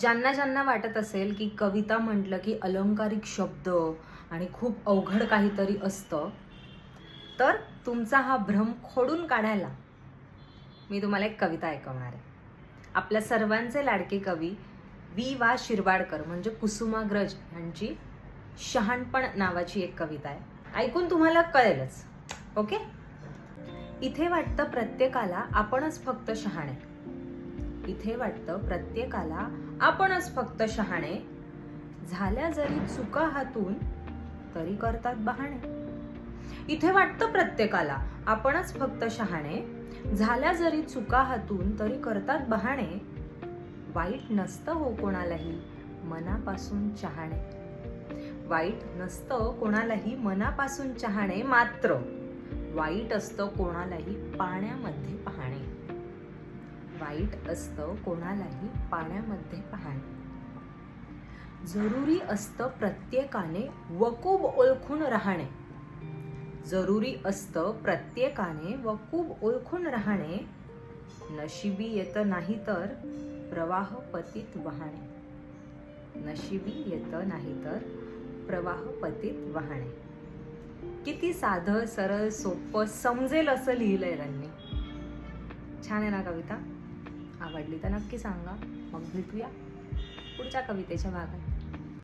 ज्यांना ज्यांना वाटत असेल की कविता म्हटलं की अलंकारिक शब्द आणि खूप अवघड काहीतरी असतं तर तुमचा हा भ्रम खोडून काढायला मी तुम्हाला एक कविता ऐकवणार आहे. आपल्या सर्वांचे लाडके कवी वी. वा. शिरवाडकर म्हणजे कुसुमाग्रज यांची शहाणपण नावाची एक कविता आहे. ऐकून तुम्हाला कळेलच. ओके? इथे वाटतं प्रत्येकाला आपणच फक्त शहाणे. इथे वाटतं प्रत्येकाला आपणच फक्त शहाणे. झाल्या जरी चुका हातून तरी करतात बहाणे. इथे वाटतं प्रत्येकाला आपणच फक्त शहाणे. झाल्या जरी चुका हातून तरी करतात बहाणे. वाईट नसतं हो कोणालाही मनापासून चहाणे. वाईट नसतं कोणालाही मनापासून चहाणे मात्र. वाईट असतं कोणालाही पाण्यामध्ये वाईट असतं कोणालाही पाण्यामध्ये पाहणे. जरुरी असतं प्रत्येकाने वकूब ओळखून राहणे. जरुरी असतं प्रत्येकाने वकूब ओळखून राहणे. नशिबी येतं नाही तर प्रवाह पतीत वाहणे. नशिबी येतं नाही तर प्रवाह पतीत वाहणे. किती साधं सरळ सोपं समजेल असं लिहिलंय त्यांनी छान आहे ना कविता? आवडली तर नक्की सांगा. मग भेटूया पुढच्या कवितेच्या भागात.